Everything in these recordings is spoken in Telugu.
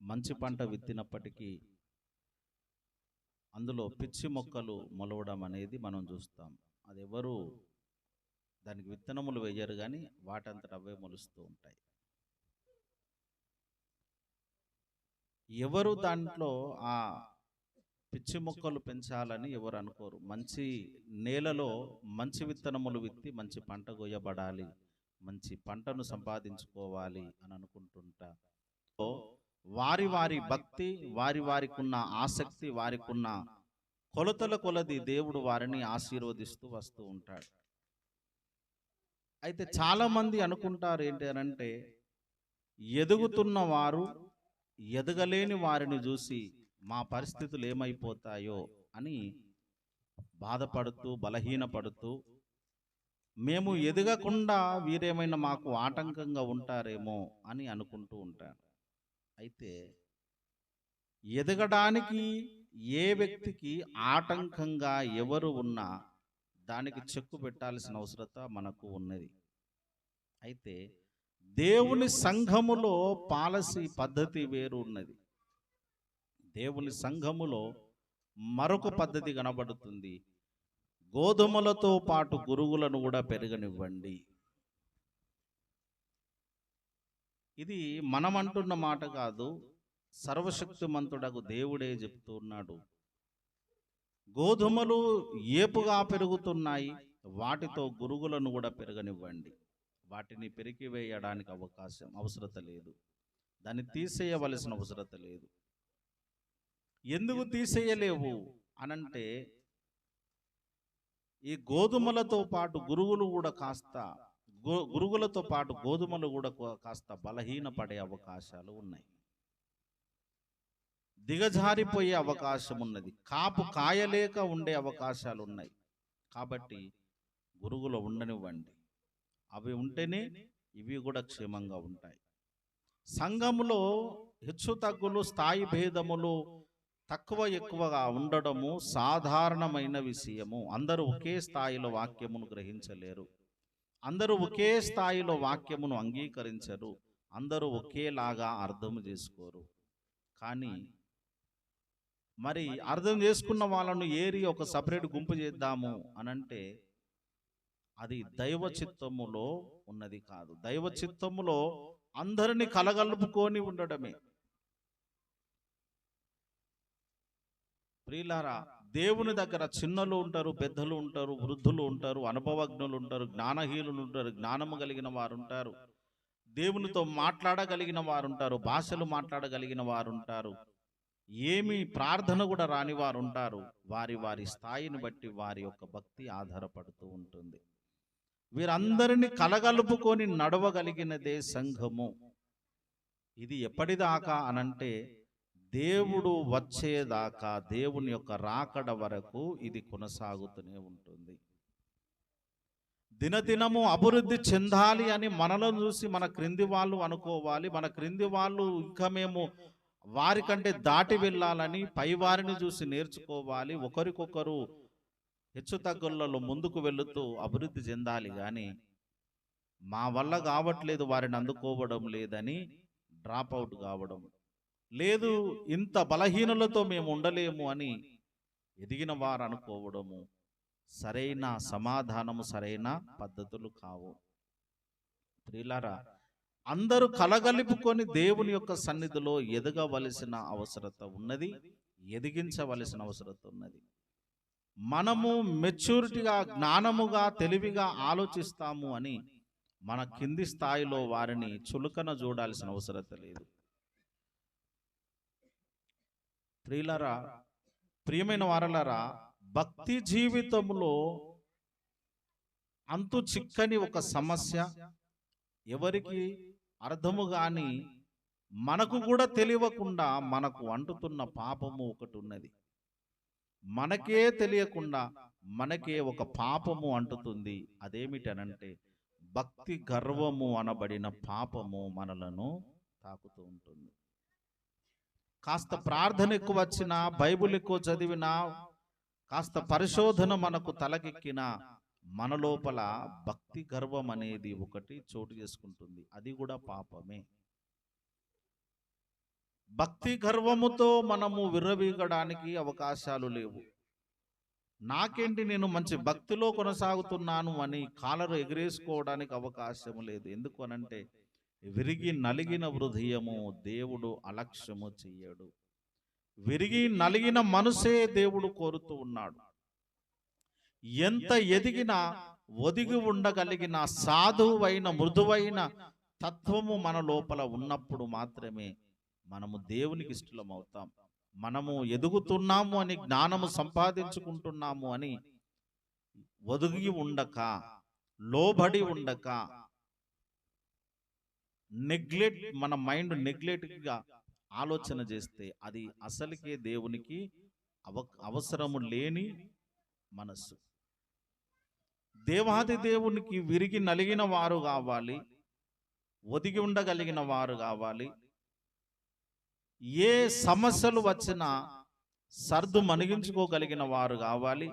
మంచి పంట విత్తినప్పటికీ అందులో పిచ్చి మొక్కలు మొలవడం అనేది మనం చూస్తాం. అది ఎవరు దానికి విత్తనములు వేయరు కానీ వాటంతట అవే మొలుస్తూ ఉంటాయి. ఎవరు దాంట్లో ఆ పిచ్చి మొక్కలు పెంచాలని ఎవరు అనుకోరు. మంచి నేలలో మంచి విత్తనములు విత్తి మంచి పంట కొయ్యబడాలి మంచి పంటను సంపాదించుకోవాలి అని అనుకుంటుంటా. వారి వారి భక్తి వారి వారికి ఉన్న ఆసక్తి వారికి ఉన్న కొలతల కొలది దేవుడు వారిని ఆశీర్వదిస్తూ వస్తూ ఉంటాడు. అయితే చాలామంది అనుకుంటారు ఏంటి అని అంటే ఎదుగుతున్న వారు ఎదగలేని వారిని చూసి మా పరిస్థితులు ఏమైపోతాయో అని బాధపడుతూ బలహీనపడుతూ మేము ఎదగకుండా వీరేమైనా మాకు ఆటంకంగా ఉంటారేమో అని అనుకుంటూ ఉంటాను అయితే ఎదగడానికి ఏ వ్యక్తికి ఆటంకంగా ఎవరు ఉన్నా దానికి చెక్కు పెట్టాల్సిన అవసరత మనకు ఉన్నది. అయితే దేవుని సంఘములో పాలసీ పద్ధతి వేరు ఉన్నది. దేవుని సంఘములో మరొక పద్ధతి కనబడుతుంది. గోధుమలతో పాటు గురువులను కూడా పెరగనివ్వండి. ఇది మనం అంటున్న మాట కాదు సర్వశక్తిమంతుడకు దేవుడే చెప్తున్నాడు. గోధుమలు ఏపుగా పెరుగుతున్నాయి వాటితో గురుగులను కూడా పెరగనివ్వండి. వాటిని పెరికివేయడానికి అవకాశం అవసరత లేదు. దాన్ని తీసేయవలసిన అవసరత లేదు. ఎందుకు తీసేయలేవు అనంటే ఈ గోధుమలతో పాటు గురుగులు కూడా కాస్త గురుగులతో పాటు గోధుమలు కూడా కాస్త బలహీనపడే అవకాశాలు ఉన్నాయి. దిగజారిపోయే అవకాశం ఉన్నది. కాపు కాయలేక ఉండే అవకాశాలు ఉన్నాయి. కాబట్టి గురుగులు ఉండనివ్వండి. అవి ఉంటేనే ఇవి కూడా క్షేమంగా ఉంటాయి. సంఘములో హెచ్చు తగ్గులు స్థాయి భేదములు తక్కువ ఎక్కువగా ఉండడము సాధారణమైన విషయము. అందరూ ఒకే స్థాయిలో వాక్యమును గ్రహించలేరు. అందరూ ఒకే స్థాయిలో వాక్యమును అంగీకరించరు. అందరూ ఒకేలాగా అర్థం చేసుకోరు. కానీ మరి అర్థం చేసుకున్న వాళ్ళను ఏరి ఒక సపరేట్ గుంపు చేద్దాము అనంటే అది దైవ చిత్తములో ఉన్నది కాదు. దైవ చిత్తములో అందరిని కలగలుపుకొని ఉండడమే. ప్రియులారా దేవుని దగ్గర చిన్నలు ఉంటారు పెద్దలు ఉంటారు వృద్ధులు ఉంటారు అనుభవజ్ఞులు ఉంటారు జ్ఞానహీనులు ఉంటారు జ్ఞానము కలిగిన వారు ఉంటారు. దేవునితో మాట్లాడగలిగిన వారు ఉంటారు భాషలు మాట్లాడగలిగిన వారు ఉంటారు. ఏమి ప్రార్థన కూడా రాని వారు ఉంటారు. వారి వారి స్థాయిని బట్టి వారి యొక్క భక్తి ఆధారపడుతూ ఉంటుంది. వీరందరినీ కలగలుపుకొని నడవగలిగినదే సంఘము. ఇది ఎప్పటిదాకా అనంటే దేవుడు వచ్చేదాకా దేవుని యొక్క రాకడ వరకు ఇది కొనసాగుతూనే ఉంటుంది. దినదినము అభివృద్ధి చెందాలి అని మనలో చూసి మన క్రింది వాళ్ళు అనుకోవాలి. మన క్రింది వాళ్ళు ఇంకా మేము వారికంటే దాటి వెళ్ళాలని పైవారిని చూసి నేర్చుకోవాలి. ఒకరికొకరు హెచ్చు తగ్గులలో ముందుకు వెళుతూ అభివృద్ధి చెందాలి కానీ మా వల్ల కావట్లేదు వారిని అందుకోవడం లేదని డ్రాప్ అవుట్ కావడం. లేదు ఇంత బలహీనులతో మేము ఉండలేము అని ఎదిగిన వారు అనుకోవడము సరైన సమాధానము సరైన పద్ధతులు కావు. ప్రియులారా అందరూ కలగలుపుకొని దేవుని యొక్క సన్నిధిలో ఎదగవలసిన అవసరత ఉన్నది ఎదిగించవలసిన అవసరత ఉన్నది. మనము మెచ్యూరిటీగా జ్ఞానముగా తెలివిగా ఆలోచిస్తాము అని మన కింది స్థాయిలో వారిని చులకన చూడాల్సిన అవసరత లేదు. ప్రియులరా ప్రియమైన వారలరా భక్తి జీవితంలో అంతు చిక్కని ఒక సమస్య ఎవరికి అర్థము కాని మనకు కూడా తెలియకుండా మనకు అంటుతున్న పాపము ఒకటి ఉన్నది. మనకే తెలియకుండా మనకే ఒక పాపము అంటుతుంది. అదేమిటనంటే భక్తి గర్వము అనబడిన పాపము మనలను తాకుతూ ఉంటుంది. కాస్త ప్రార్థన ఎక్కువ వచ్చినా బైబిల్ ఎక్కువ చదివినా కాస్త పరిశోధన మనకు తలకెక్కిన మన లోపల భక్తి గర్వం అనేది ఒకటి చోటు చేసుకుంటుంది. అది కూడా పాపమే. భక్తి గర్వముతో మనము విర్రవీగడానికి అవకాశాలు లేవు. నాకేంటి నేను మంచి భక్తిలో కొనసాగుతున్నాను అని కాలరు ఎగిరేసుకోవడానికి అవకాశం లేదు. ఎందుకు అనంటే విరిగి నలిగిన హృదయము దేవుడు అలక్ష్యము చెయ్యడు. విరిగి నలిగిన మనసే దేవుడు కోరుతూ ఉన్నాడు. ఎంత ఎదిగినా ఒదిగి ఉండగలిగిన సాధువైన మృదువైన తత్వము మన లోపల ఉన్నప్పుడు మాత్రమే మనము దేవునికి ఇష్టలం అవుతాం మనము ఎదుగుతున్నాము అని జ్ఞానము సంపాదించుకుంటున్నాము అని ఒదిగి ఉండక లోబడి ఉండక నెగ్లెక్ట్ మన మైండ్ నెగ్లెక్ట్గా ఆలోచన చేస్తే అది అసలుకే దేవునికి అవ అవసరము లేని మనస్సు. దేవాది దేవునికి విరిగి నలిగిన వారు కావాలి. ఒదిగి ఉండగలిగిన వారు కావాలి. ఏ సమస్యలు వచ్చినా సర్దు మణిగించుకోగలిగిన వారు కావాలి.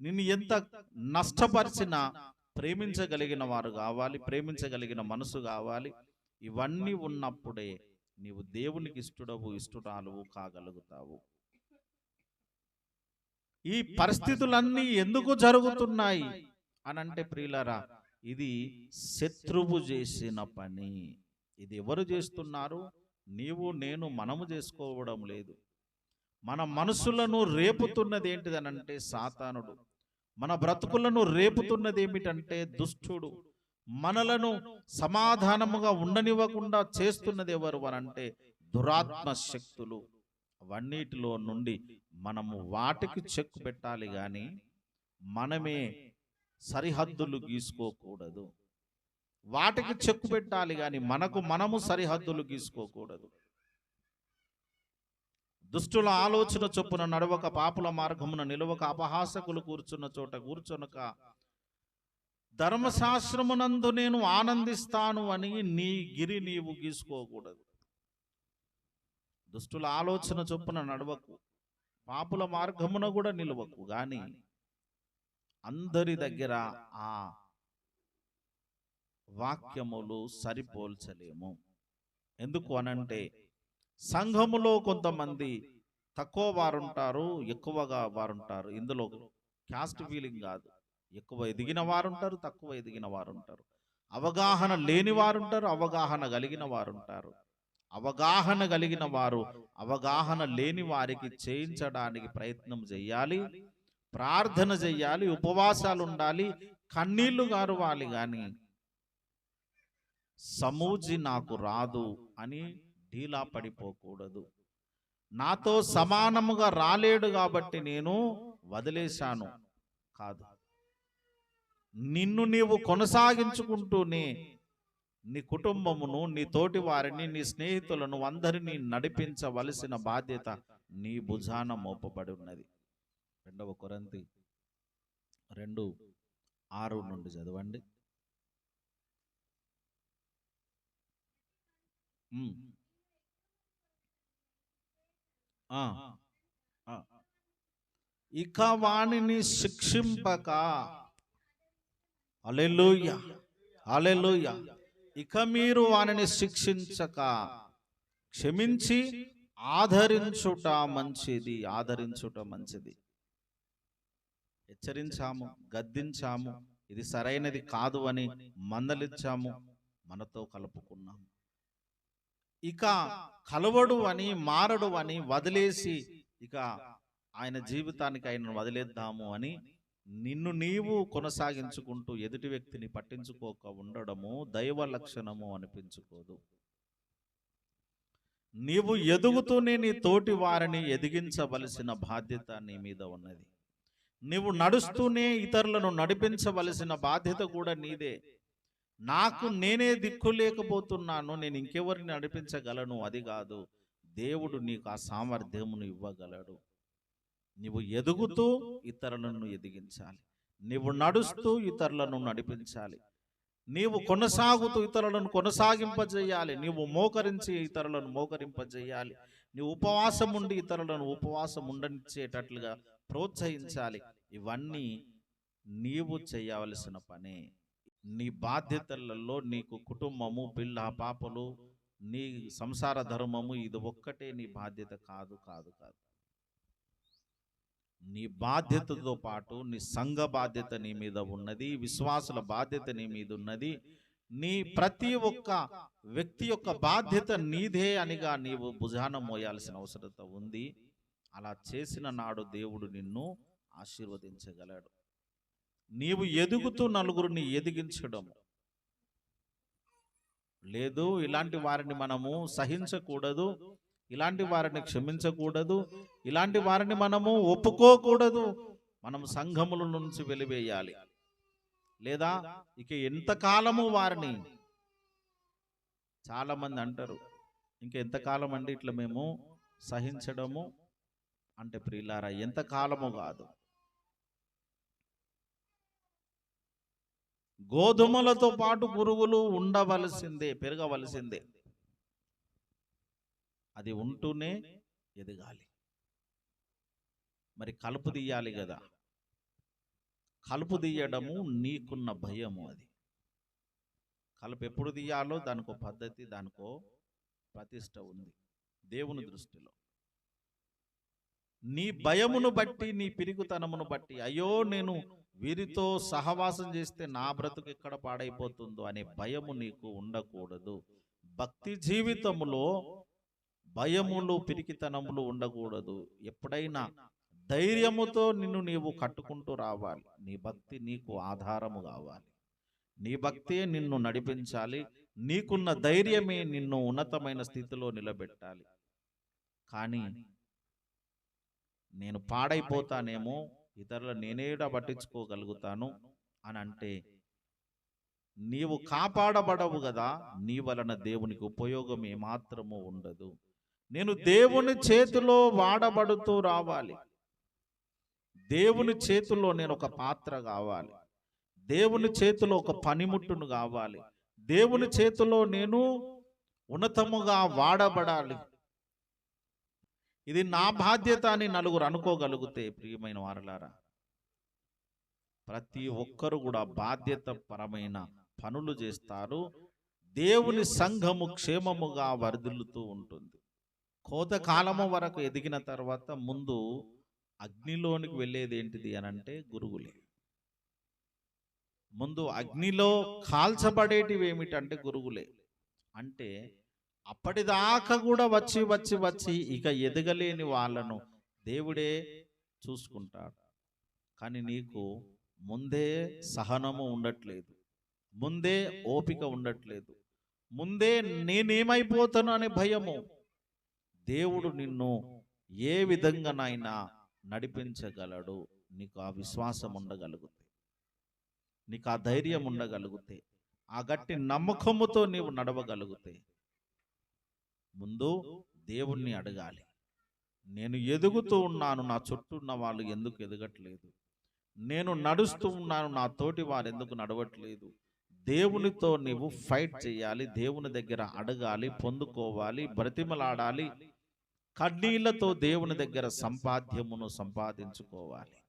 నిన్ను ఎంత నష్టపరిచినా ప్రేమించగలిగిన వారు కావాలి. ప్రేమించగలిగిన మనసు కావాలి. ఇవన్నీ ఉన్నప్పుడే నీవు దేవునికి ఇష్టడవు ఇష్టడాలువు కాగలుగుతావు. ఈ పరిస్థితులన్నీ ఎందుకు జరుగుతున్నాయి? అని అంటే ప్రియులరా ఇది శత్రువు చేసిన పని. ఇది ఎవరు చేస్తున్నారు? నీవు నేను మనము చేసుకోవడం లేదు. మన మనసులను రేపుతున్నది ఏంటిదనంటే సాతానుడు. మన బ్రతుకులను రేపుతున్నది ఏమిటంటే దుష్టుడు. మనలను సమాధానముగా ఉండనివ్వకుండా చేస్తున్నది ఎవరు అనంటే దురాత్మ శక్తులు. అవన్నిటిలో నుండి మనము వాటికి చెక్ పెట్టాలి కానీ మనమే సరిహద్దులు గీసుకోకూడదు. వాటికి చెక్కు పెట్టాలి కానీ మనకు మనము సరిహద్దులు గీసుకోకూడదు. దుష్టుల ఆలోచన చొప్పున నడవక పాపుల మార్గమున నిలవక అపహాసకులు కూర్చున్న చోట కూర్చొనక ధర్మశాస్త్రమునందు నేను ఆనందిస్తాను అని నీ గిరి నీవు గీసుకోకూడదు. దుష్టుల ఆలోచన చొప్పున నడవకు. పాపుల మార్గమున కూడా నిలవకు. గాని అందరి దగ్గర ఆ వాక్యములు సరిపోల్చలేము. ఎందుకు అనంటే సంఘములో కొంతమంది తక్కువ వారుంటారు ఎక్కువగా వారుంటారు. ఇందులో క్యాస్ట్ ఫీలింగ్ కాదు. ఎక్కువ ఎదిగిన వారుంటారు తక్కువ ఎదిగిన వారుంటారు. అవగాహన లేని వారుంటారు అవగాహన కలిగిన వారుంటారు. అవగాహన కలిగిన వారు అవగాహన లేని వారికి చేయించడానికి ప్రయత్నం చేయాలి ప్రార్థన చెయ్యాలి ఉపవాసాలు ఉండాలి కన్నీళ్ళు గారువాలి గాని. సమూజి నాకు రాదు అని ఢీలా పడిపోకూడదు. నాతో సమానముగా రాలేడు కాబట్టి నేను వదిలేశాను. కాదు. నిన్ను నీవు కొనసాగించుకుంటూనే నీ కుటుంబమును నీ తోటి వారిని నీ స్నేహితులను అందరినీ నడిపించవలసిన బాధ్యత నీ భుజాన మోపబడి ఉన్నది. రెండవ కొరంతి రెండు ఆరు నుండి చదవండి. ఇక వాణిని శిక్షింపక అలెలుయ అలెలుయ ఇక మీరు వానిని శిక్షించక క్షమించి ఆదరించుట మంచిది ఆదరించుట మంచిది. హెచ్చరించాము గద్దించాము ఇది సరైనది కాదు అని మందలిచ్చాము మనతో కలుపుకున్నాము ఇక కలవడు అని మారడు అని వదిలేసి ఇక ఆయన జీవితానికి ఆయనను వదిలేద్దాము అని నిన్ను నీవు కొనసాగించుకుంటూ ఎదుటి వ్యక్తిని పట్టించుకోక ఉండడము దైవ లక్షణము అనిపించుకోదు. నీవు ఎదుగుతూనే నీ తోటి వారిని ఎదిగించవలసిన బాధ్యత నీ మీద ఉన్నది. నీవు నడుస్తూనే ఇతరులను నడిపించవలసిన బాధ్యత కూడా నీదే. నాకు నేనే దిక్కు లేకపోతున్నాను నేను ఇంకెవరిని నడిపించగలను అది కాదు. దేవుడు నీకు ఆ సామర్థ్యమును ఇవ్వగలడు. నీవు ఎదుగుతూ ఇతరులను ఎదిగించాలి. నీవు నడుస్తూ ఇతరులను నడిపించాలి. నీవు కొనసాగుతూ ఇతరులను కొనసాగింపజేయాలి. నీవు మోకరించి ఇతరులను మోకరింపజేయాలి. నీవు ఉపవాసం ఉండి ఇతరులను ఉపవాసం ఉండనిచ్చేటట్లుగా ప్రోత్సహించాలి. ఇవన్నీ నీవు చేయవలసిన పనే. నీ బాధ్యతలలో నీకు కుటుంబము పిల్ల పాపలు నీ సంసార ధర్మము ఇది ఒక్కటే నీ బాధ్యత. కాదు కాదు కాదు. నీ బాధ్యతతో పాటు నీ సంఘ బాధ్యత నీ మీద ఉన్నది విశ్వాసుల బాధ్యత నీ మీద ఉన్నది. నీ ప్రతి ఒక్క వ్యక్తి యొక్క బాధ్యత నీదే అనిగా నీవు భుజాన మోయాల్సిన అవసరత ఉంది. అలా చేసిన నాడు దేవుడు నిన్ను ఆశీర్వదించగలడు. నీవు ఎదుగుతూ నలుగురిని ఎదిగించడం. లేదు ఇలాంటి వారిని మనము సహించకూడదు. ఇలాంటి వారిని క్షమించకూడదు. ఇలాంటి వారిని మనము ఒప్పుకోకూడదు. మనం సంఘముల నుంచి వెలివేయాలి. లేదా ఇక ఎంతకాలము వారిని? చాలా మంది అంటారు. ఇంకా ఎంతకాలం అండి ఇట్లా మేము సహించడము? అంటే ప్రియులారా ఎంతకాలము కాదు. గోధుమలతో పాటు పురుగులు ఉండవలసిందే పెరగవలసిందే. అది ఉంటూనే ఎదగాలి. మరి కలుపు తీయాలి కదా. కలుపు తీయడము నీకున్న భయము అది. కలుపు ఎప్పుడు తీయాలో దానికో పద్ధతి దానికో ప్రతిష్ట ఉంది. దేవుని దృష్టిలో. నీ భయమును బట్టి నీ పిరుగుతనమును బట్టి అయ్యో నేను వీరితో సహవాసం చేస్తే నా బ్రతుకు ఎక్కడ పాడైపోతుందో అనే భయము నీకు ఉండకూడదు. భక్తి జీవితములో భయములు పిరికితనములు ఉండకూడదు. ఎప్పుడైనా ధైర్యముతో నిన్ను నీవు కట్టుకుంటూ రావాలి. నీ భక్తి నీకు ఆధారము కావాలి. నీ భక్తే నిన్ను నడిపించాలి. నీకున్న ధైర్యమే నిన్ను ఉన్నతమైన స్థితిలో నిలబెట్టాలి. కానీ నేను పాడైపోతానేమో ఇతరుల నేనేడ పట్టించుకోగలుగుతాను అని అంటే నీవు కాపాడబడవు కదా. నీ వలన దేవునికి ఉపయోగం ఏమాత్రము ఉండదు. నేను దేవుని చేతిలో వాడబడుతూ రావాలి. దేవుని చేతిలో నేను ఒక పాత్ర కావాలి. దేవుని చేతిలో ఒక పనిముట్టును కావాలి. దేవుని చేతిలో నేను ఉన్నతముగా వాడబడాలి. ఇది నా బాధ్యత అని నలుగురు అనుకోగలిగితే ప్రియమైన వారలారా ప్రతి ఒక్కరు కూడా బాధ్యత పరమైన పనులు చేస్తారు. దేవుని సంఘము క్షేమముగా వర్ధిల్లుతూ ఉంటుంది. కోత కాలము వరకు ఎదిగిన తర్వాత ముందు అగ్నిలోనికి వెళ్ళేది ఏంటిది అని అంటే గురుగులే. ముందు అగ్నిలో కాల్చబడేటివి ఏమిటంటే గురుగులే. అంటే అప్పటిదాకా కూడా వచ్చి వచ్చి వచ్చి ఇక ఎదగలేని వాళ్ళను దేవుడే చూసుకుంటాడు. కానీ నీకు ముందే సహనము ఉండట్లేదు. ముందే ఓపిక ఉండట్లేదు. ముందే నేనేమైపోతాను అనే భయము. దేవుడు నిన్ను ఏ విధంగానైనా నడిపించగలడు? నీకు ఆ విశ్వాసం ఉండగలుగుతే. నీకు ఆ ధైర్యం ఉండగలుగుతే. ఆ గట్టి నమ్మకముతో నీవు నడవగలుగుతే. ముందు దేవుణ్ణి అడగాలి. నేను ఎదుగుతూ ఉన్నాను నా చుట్టూ ఉన్న వాళ్ళు ఎందుకు ఎదగట్లేదు? నేను నడుస్తూ ఉన్నాను నా తోటి వారు ఎందుకు నడవట్లేదు? దేవునితో నీవు ఫైట్ చేయాలి దేవుని దగ్గర అడగాలి పొందుకోవాలి బ్రతిమలాడాలి కన్నీళ్ళతో దేవుని దగ్గర సంపాద్యమును సంపాదించుకోవాలి.